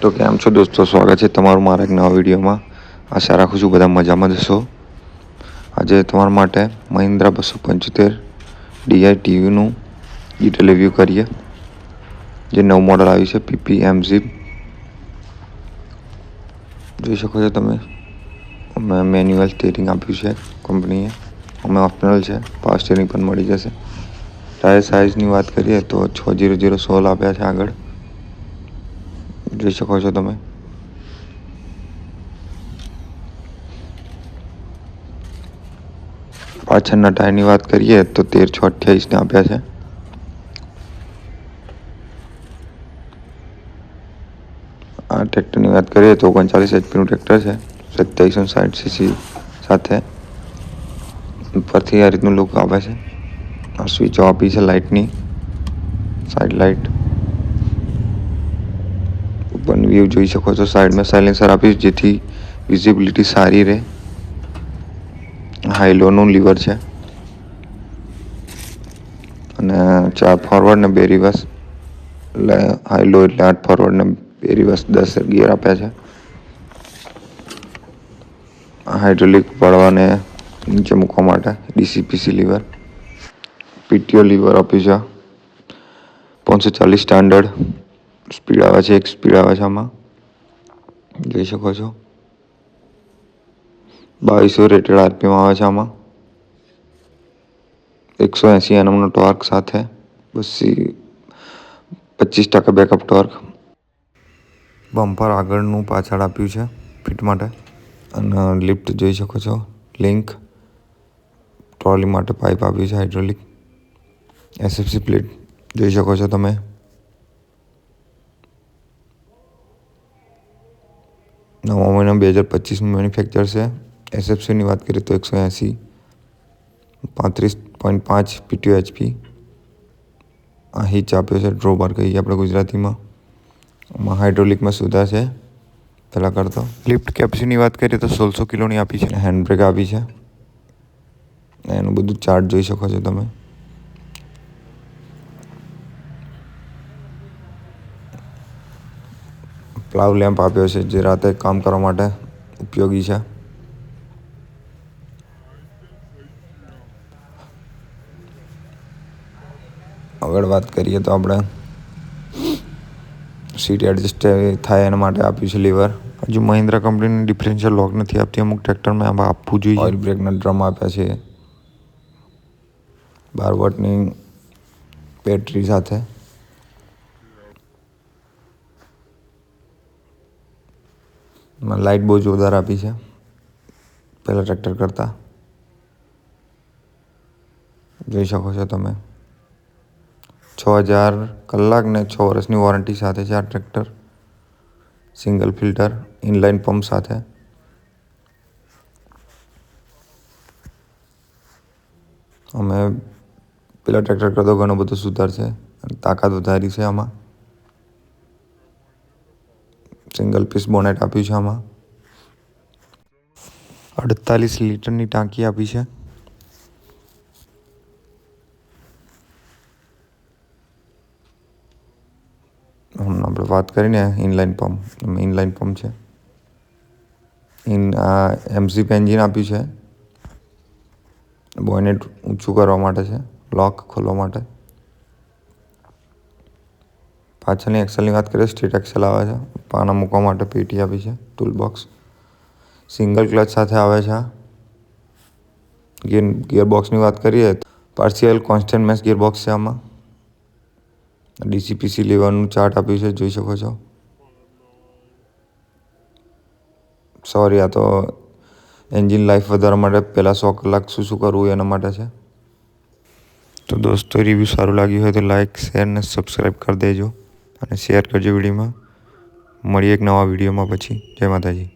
તો કેમ છો દોસ્તો? સ્વાગત છે તમારું મારા એક નવા વિડીયોમાં. આશા રાખું છું બધા મજામાં જશો આજે તમારા માટે મહિન્દ્રા બસો પંચોતેર ડીઆઈ ટીવીનું ડિટેલ રિવ્યૂ કરીએ. જે નવું મોડલ આવ્યું છે પીપી એમઝી જોઈ શકો છો તમે. અમે મેન્યુઅલ સ્ટેરિંગ આપ્યું છે કંપનીએ અમે ઓપ્શનલ છે. પાવર સ્ટેરિંગ પણ મળી જશે. ટાયર સાઇઝની વાત કરીએ તો છ જીરો જીરો સોલ આપ્યા છે આગળ. જોઈ શકો છો તમે પાછળના ટાયરની વાત કરીએ તો તેર છ અઠ્યાવીસને આપ્યા છે આ ટ્રેક્ટરની વાત કરીએ તો ઓગણચાલીસ એચપીનું ટ્રેક્ટર છે સત્યાવીસો સાઠ સીસી સાથે ઉપરથી આ રીતનું લુક આવે છે આ સ્વિચો આપી છે લાઇટની સાઈડ લાઇટ વ્યૂ જોઈ શકો છો. સાઈડમાં સાયલેન્સર આપીશ, જેથી વિઝિબિલિટી સારી રહે. હાઈલોનું લીવર છે. અને ચાર ફોરવર્ડ ને બે રિવર્સ એટલે હાઈલો એટલે આઠ ફોરવર્ડ ને બે રિવર્સ દસ ગિયર આપ્યા છે. હાઇડ્રોલિક પડવાને નીચે મૂકવા માટે ડીસીપીસી લીવર પીટીઓ લીવર આપ્યું છે. પાંચસો ચાલીસ સ્ટાન્ડર્ડ સ્પીડ આવે છે, એક સ્પીડ આવે છે આમાં. જોઈ શકો છો. બાવીસો રેટેડ આરપીએમ આવે છે આમાં. એકસો એંસી એનમનો ટોર્ક સાથે. બસી પચીસ ટકા બેકઅપ ટોર્ક બમ્પર આગળનું પાછળ આપ્યું છે ફિટ માટે. અને લિફ્ટ જોઈ શકો છો. લિંક ટ્રોલી માટે પાઇપ આપ્યું છે હાઇડ્રોલિક એસએફસી પ્લેટ જોઈ શકો છો તમે. નવા મહિના બે હજાર પચીસનું મેન્યુફેક્ચર છે. એસએફસીની વાત કરીએ તો એકસો એંસી. પાંત્રીસ પોઈન્ટ પાંચ પીટીઓ એચપી આ હિચ આપ્યો છે ડ્રોબાર કહીએ આપણે ગુજરાતીમાં. આમાં હાઇડ્રોલિકમાં સુધા છે પહેલાં કરતો. લિફ્ટ કેપસીની વાત કરીએ તો સોળસો કિલોની આપી છે. હેન્ડ બ્રેક આપી છે. એનું બધું ચાર્ટ જોઈ શકો છો તમે. પ્લાવ લેમ્પ આપ્યો છે, જે રાતે કામ કરવા માટે ઉપયોગી છે. આગળ વાત કરીએ તો આપણે સીટ એડજસ્ટ થાય એના માટે આપ્યું છે લીવર હજુ મહિન્દ્રા કંપનીની ડિફરન્શિયલ લોક નથી આપતી, અમુક ટ્રેક્ટરમાં આમાં આપવું જોઈએ. ઓઇલ બ્રેકના ડ્રમ આપ્યા છે. બાર વોટની બેટરી સાથે. લાઇટ બહુ જોરદાર આપી છે. પહેલાં ટ્રેક્ટર કરતાં. જોઈ શકો છો તમે. છ હજાર કલાક ને છ વર્ષની વોરંટી સાથે છે આ tractor. Single filter inline pump સાથે. અમે પેલા ટ્રેક્ટર કરતો ઘણો બધો સુધાર છે તાકાત વધારી છે આમાં. સિંગલ પીસ બોનેટ આપ્યું છે આમાં. અડતાલીસ લીટરની ટાંકી આપી છે. હમણાં આપણે વાત કરીને ઇનલાઇન પંપ ઇનલાઇન પંપ છે. ઇન, આ એમસીપ એન્જિન આપ્યું છે. બોનેટ ઊંચું કરવા માટે છે. લોક ખોલવા માટે. પાછળની એક્સેલની વાત કરીએ સ્ટ્રીટ એક્સેલ આવે છે. પાના મૂકવા માટે પેટી આપી છે ટૂલ બોક્સ સિંગલ ક્લચ સાથે આવે છે. ગિયર ગિયરબોક્સની વાત કરીએ પાર્શિયલ કોન્સ્ટન્ટ મેસ ગિયરબોક્સ છે આમાં. ડીસીપીસી લેવાનું ચાર્ટ આપ્યું છે, જોઈ શકો છો. સોરી આ તો એન્જિન લાઈફ વધારવા માટે પહેલાં સો કલાક શું શું કરવું એના માટે છે. તો દોસ્તો રિવ્યૂ સારું લાગ્યું હોય તો લાઈક શેર ને સબસ્ક્રાઈબ કરી દેજો. અને શેર કરજો વિડીયોમાં. મળીએ એક નવા વિડીયોમાં પછી. જય માતાજી.